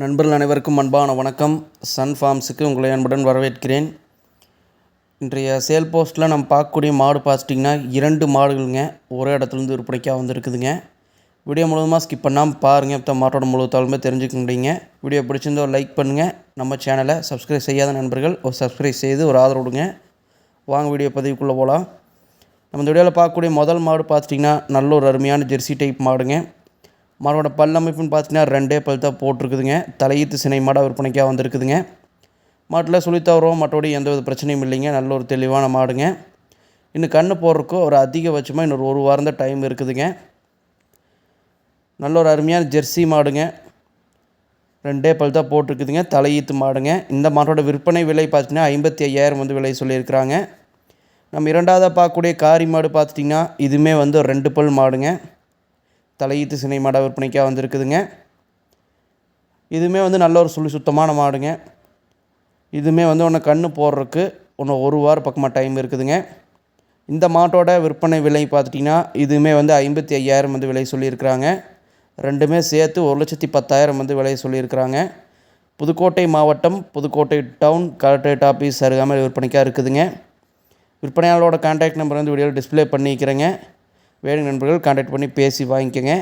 நண்பர்கள் அனைவருக்கும் அன்பான வணக்கம். சன் ஃபார்ம்ஸுக்கு உங்களை அன்புடன் வரவேற்கிறேன். இன்றைய சேல் போஸ்ட்டில் நம்ம பார்க்கக்கூடிய மாடு பார்த்துட்டிங்கன்னா இரண்டு மாடுகளுங்க. ஒரே இடத்துலேருந்து விற்பனைக்காக வந்துருக்குதுங்க. வீடியோ முழுவதுமாக ஸ்கிப் பண்ணாமல் பாருங்கள் இப்போ மாட்டோட முழுவதாலுமே தெரிஞ்சுக்க முடியுங்க வீடியோ பிடிச்சிருந்தோ லைக் பண்ணுங்கள் நம்ம சேனலை சப்ஸ்கிரைப் செய்யாத நண்பர்கள் ஒரு சப்ஸ்கிரைப் செய்து ஒரு ஆதரவு கொடுங்க. வாங்க வீடியோ பதிவுக்குள்ளே போகலாம் நம்ம இந்த வீடியோவில் பார்க்கக்கூடிய முதல் மாடு பார்த்துட்டிங்கன்னா நல்ல ஒரு அருமையான ஜெர்சி டைப் மாடுங்க. மாடோட பல் அமைப்புன்னு பார்த்தீங்கன்னா ரெண்டே பல் தான் போட்டிருக்குதுங்க. தலையீத்து சினை மாடாக விற்பனைக்காக வந்திருக்குதுங்க. மாட்டில் சுழி தவறோ மற்றபடி எந்த வித பிரச்சனையும் இல்லைங்க. நல்ல ஒரு தெளிவான மாடுங்க. இன்னும் கண்ணு போடுறதுக்கு ஒரு அதிகபட்சமாக இன்னொரு ஒரு வாரம் தான் டைம் இருக்குதுங்க. நல்ல ஒரு அருமையான ஜெர்சி மாடுங்க. ரெண்டே பல் தான் போட்டிருக்குதுங்க. தலையீத்து மாடுங்க. இந்த மாட்டோட விற்பனை விலை பார்த்தீங்கன்னா ஐம்பத்தி ஐயாயிரம் வந்து விலை சொல்லியிருக்கிறாங்க. நம்ம இரண்டாவதாக பார்க்கக்கூடிய காரி மாடு பார்த்துட்டிங்கன்னா இதுவுமே வந்து ரெண்டு பல் மாடுங்க. தலையீத்து சினை மாடை விற்பனைக்காக வந்திருக்குதுங்க. இதுவுமே வந்து நல்ல ஒரு சுழி சுத்தமான மாடுங்க. இதுவுமே வந்து ஒன்று கண்ணு போடுறதுக்கு ஒன்று ஒரு வாரம் பக்கமாக டைம் இருக்குதுங்க. இந்த மாட்டோட விற்பனை விலை பார்த்துட்டிங்கன்னா இதுவுமே வந்து ஐம்பத்தி ஐயாயிரம் வந்து விலை சொல்லியிருக்கிறாங்க. ரெண்டுமே சேர்த்து ஒரு லட்சத்தி பத்தாயிரம் வந்து விலை சொல்லியிருக்கிறாங்க. புதுக்கோட்டை மாவட்டம் புதுக்கோட்டை டவுன் கலெக்டரேட் ஆஃபீஸ் அருகாமல் விற்பனைக்காக இருக்குதுங்க. விற்பனையாளரோட கான்டாக்ட் நம்பர் வந்து வீடியோவில் டிஸ்ப்ளே பண்ணிக்கிறேங்க. வேணும் நண்பர்கள் கான்டாக்ட் பண்ணி பேசி வாங்கிக்கோங்க.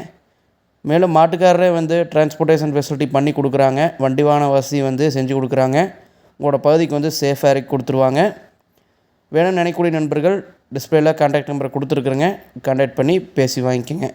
மேலும் மாட்டுக்காரரே வந்து டிரான்ஸ்போர்ட்டேஷன் ஃபெசிலிட்டி பண்ணி கொடுக்குறாங்க. வண்டி வாகன வசதி வந்து செஞ்சு கொடுக்குறாங்க. உங்களோட பகுதிக்கு வந்து சேஃபாக இறக்கி கொடுத்துருவாங்க. வேணும்னு நினைக்கக்கூடிய நண்பர்கள் டிஸ்பிளேல கான்டாக்ட் நம்பரை கொடுத்துருக்குறேங்க. கான்டாக்ட் பண்ணி பேசி வாங்கிக்கோங்க.